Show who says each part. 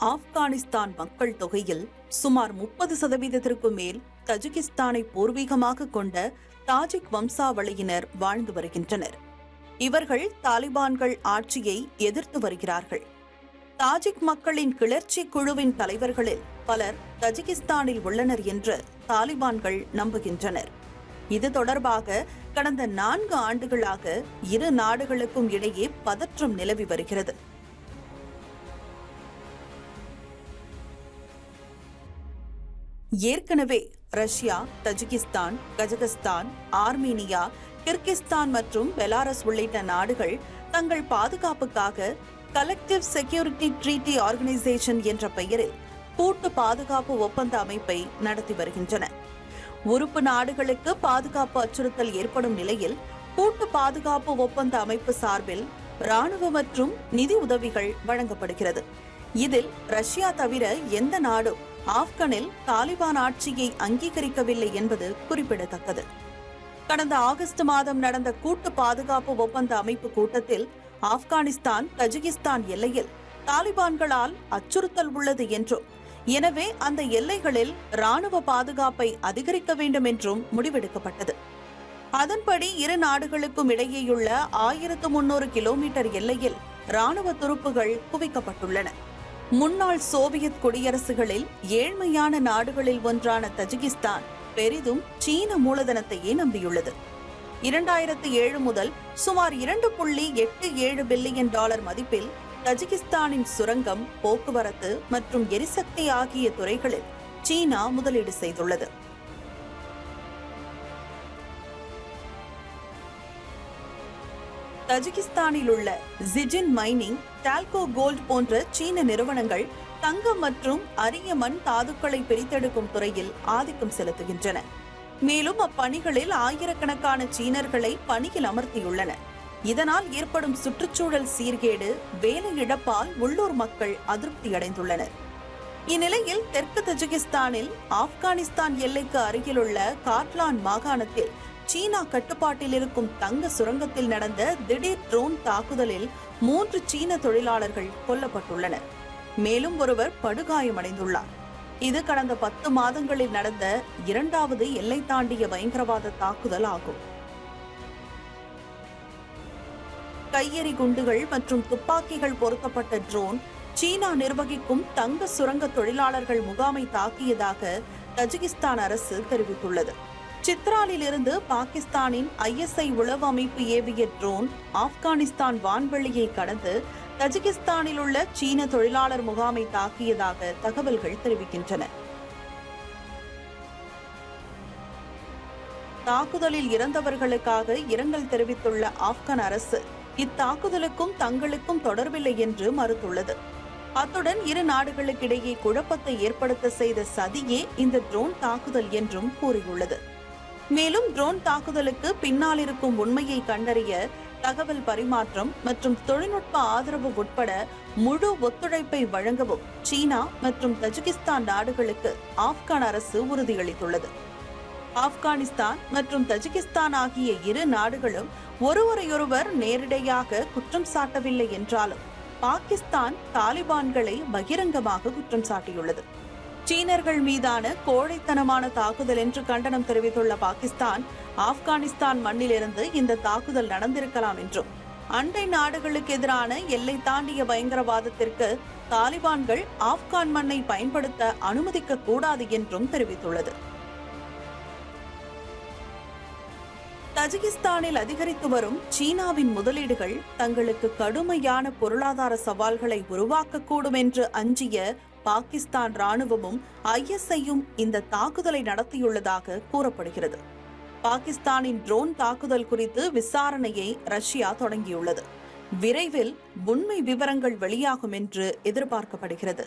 Speaker 1: ஆப்கானிஸ்தான் மக்கள் தொகையில் சுமார் முப்பது சதவீதத்திற்கு மேல் தஜிகிஸ்தானை பூர்வீகமாக கொண்ட தாஜிக் வம்சாவளியினர் வாழ்ந்து வருகின்றனர். இவர்கள் தாலிபான்கள் ஆட்சியை எதிர்த்து வருகிறார்கள். தாஜிக் மக்களின் கிளர்ச்சி குழுவின் தலைவர்களில் பலர் தஜிகிஸ்தானில் உள்ளனர் என்று தாலிபான்கள் நம்புகின்றனர். இது தொடர்பாக கடந்த நான்கு ஆண்டுகளாக இரு நாடுகளுக்கும் இடையே பதற்றம் நிலவி வருகிறது. ஏற்கனவே Russia Tajikistan Kazakhstan Armenia Kyrgyzstan மற்றும் பெலாரஸ் உள்ளிட்ட நாடுகள் தங்கள் பாதுகாப்புக்காக கலெக்டிவ் செக்யூரிட்டி ட்ரீட்டி ஆர்கனைசேஷன் என்ற பெயரில் கூட்டு பாதுகாப்பு ஒப்பந்த அமைப்பை நடத்தி வருகின்றன. உறுப்பு நாடுகளுக்கு பாதுகாப்பு அச்சுறுத்தல் ஏற்படும் நிலையில் கூட்டு பாதுகாப்பு ஒப்பந்த அமைப்பு சார்பில் ராணுவ மற்றும் நிதி உதவிகள் வழங்கப்படுகிறது. இதில் ரஷ்யா தவிர எந்த நாடும் ஆப்கனில் தாலிபான் ஆட்சியை அங்கீகரிக்கவில்லை என்பது குறிப்பிடத்தக்கது. கடந்த ஆகஸ்ட் மாதம் நடந்த கூட்டு பாதுகாப்பு ஒப்பந்த அமைப்பு கூட்டத்தில் ஆப்கானிஸ்தான் தஜிகிஸ்தான் எல்லையில் தாலிபான்களால் அச்சுறுத்தல் உள்ளது என்றும் எனவே அந்த எல்லைகளில் ராணுவ பாதுகாப்பை அதிகரிக்க வேண்டும் என்றும் முடிவெடுக்கப்பட்டது. அதன்படி இரு நாடுகளுக்கும் இடையேயுள்ள ஆயிரத்து முன்னூறு கிலோமீட்டர் எல்லையில் ராணுவ துருப்புகள் குவிக்கப்பட்டுள்ளன. முன்னாள் சோவியத் குடியரசுகளில் ஏழ்மையான நாடுகளில் ஒன்றான தஜிகிஸ்தான் பெரிதும் சீன மூலதனத்தையே நம்பியுள்ளது. இரண்டாயிரத்து ஏழு முதல் சுமார் இரண்டு புள்ளி எட்டு ஏழு பில்லியன் டாலர் மதிப்பில் தஜிகிஸ்தானின் சுரங்கம் போக்குவரத்து மற்றும் எரிசக்தி ஆகிய துறைகளில் சீனா முதலீடு செய்துள்ளது. தஜிகிஸ்தானில் உள்ள ஜிஜின் மைனிங் டால்கோ கோல்ட் போன்ற சீன நிறுவனங்கள் தங்கம் மற்றும் அரிய மண் தாதுக்களை பிரித்தெடுக்கும் துறையில் ஆதிக்கம் செலுத்துகின்றன. மேலும் அப்பணிகளில் ஆயிரக்கணக்கான சீனர்களை பணியில் அமர்த்தியுள்ளன. இதனால் ஏற்படும் சுற்றுச்சூழல் சீர்கேடு வேலை இழப்பால் உள்ளூர் மக்கள் அதிருப்தியடைந்துள்ளனர். இந்நிலையில் தெற்கு தஜிகிஸ்தானில் ஆப்கானிஸ்தான் எல்லைக்கு அருகிலுள்ள காட்லான் மாகாணத்தில் சீனா கட்டுப்பாட்டில் இருக்கும் தங்க சுரங்கத்தில் நடந்த திடீர் ட்ரோன் தாக்குதலில் மூன்று சீன தொழிலாளர்கள் கொல்லப்பட்டுள்ளனர். மேலும் ஒருவர் படுகாயமடைந்துள்ளார். இது கடந்த பத்து மாதங்களில் நடந்த இரண்டாவது எல்லை தாண்டிய பயங்கரவாத தாக்குதல் ஆகும். கையெறி குண்டுகள் மற்றும் துப்பாக்கிகள் பொருத்தப்பட்ட ட்ரோன் சீனா நிர்வகிக்கும் தங்க சுரங்க தொழிலாளர்கள் முகாமை தாக்கியதாக தஜிகிஸ்தான் அரசு தெரிவித்துள்ளது. சித்ராலில் இருந்து பாகிஸ்தானின் ஐஎஸ்ஐ உளவு அமைப்பு ஏவிய ட்ரோன் ஆப்கானிஸ்தான் வான்வெளியை கடந்து தஜிகிஸ்தானில் உள்ள சீன தொழிலாளர் முகாமை தாக்கியதாக தகவல்கள் தெரிவிக்கின்றன. தாக்குதலில் இறந்தவர்களுக்காக இரங்கல் தெரிவித்துள்ள ஆப்கான் அரசு இத்தாக்குதலுக்கும் தங்களுக்கும் தொடர்பில்லை என்று மறுத்துள்ளது. அத்துடன் இரு நாடுகளுக்கிடையே குழப்பத்தை ஏற்படுத்த செய்த சதியே இந்த ட்ரோன் தாக்குதல் என்றும் கூறியுள்ளது. மேலும் ட்ரோன் தாக்குதலுக்கு பின்னால் இருக்கும் உண்மையை கண்டறிய தகவல் பரிமாற்றம் மற்றும் தொழில்நுட்ப ஆதரவு உட்பட முழு ஒத்துழைப்பை வழங்கவும் சீனா மற்றும் தஜிகிஸ்தான் நாடுகளுக்கு ஆப்கான் அரசு உறுதியளித்துள்ளது. ஆப்கானிஸ்தான் மற்றும் தஜிகிஸ்தான் ஆகிய இரு நாடுகளும் ஒருவரையொருவர் நேரிடையாக குற்றம் சாட்டவில்லை என்றாலும் பாகிஸ்தான் தாலிபான்களை பகிரங்கமாக குற்றம் சாட்டியுள்ளது. சீனர்கள் மீதான கோழைத்தனமான தாக்குதல் என்று கண்டனம் தெரிவித்துள்ள பாகிஸ்தான் ஆப்கானிஸ்தான் மண்ணிலிருந்து இந்த தாக்குதல் நடந்திருக்கலாம் என்றும் அண்டை நாடுகளுக்கு எதிரான எல்லை தாண்டிய பயங்கரவாதத்திற்கு தாலிபான்கள் ஆப்கான் மண்ணை பயன்படுத்த அனுமதிக்க கூடாது என்றும் தெரிவித்துள்ளது. தஜிகிஸ்தானில் அதிகரித்து வரும் சீனாவின் முதலீடுகள் தங்களுக்கு கடுமையான பொருளாதார சவால்களை உருவாக்கக்கூடும் என்று அஞ்சிய பாகிஸ்தான் ராணுவமும் ஐஎஸ்ஐயும் இந்த தாக்குதலை நடத்தியுள்ளதாக கூறப்படுகிறது. பாகிஸ்தானின் ட்ரோன் தாக்குதல் குறித்து விசாரணையை ரஷ்யா தொடங்கியுள்ளது. விரைவில் உண்மை விவரங்கள் வெளியாகும் என்று எதிர்பார்க்கப்படுகிறது.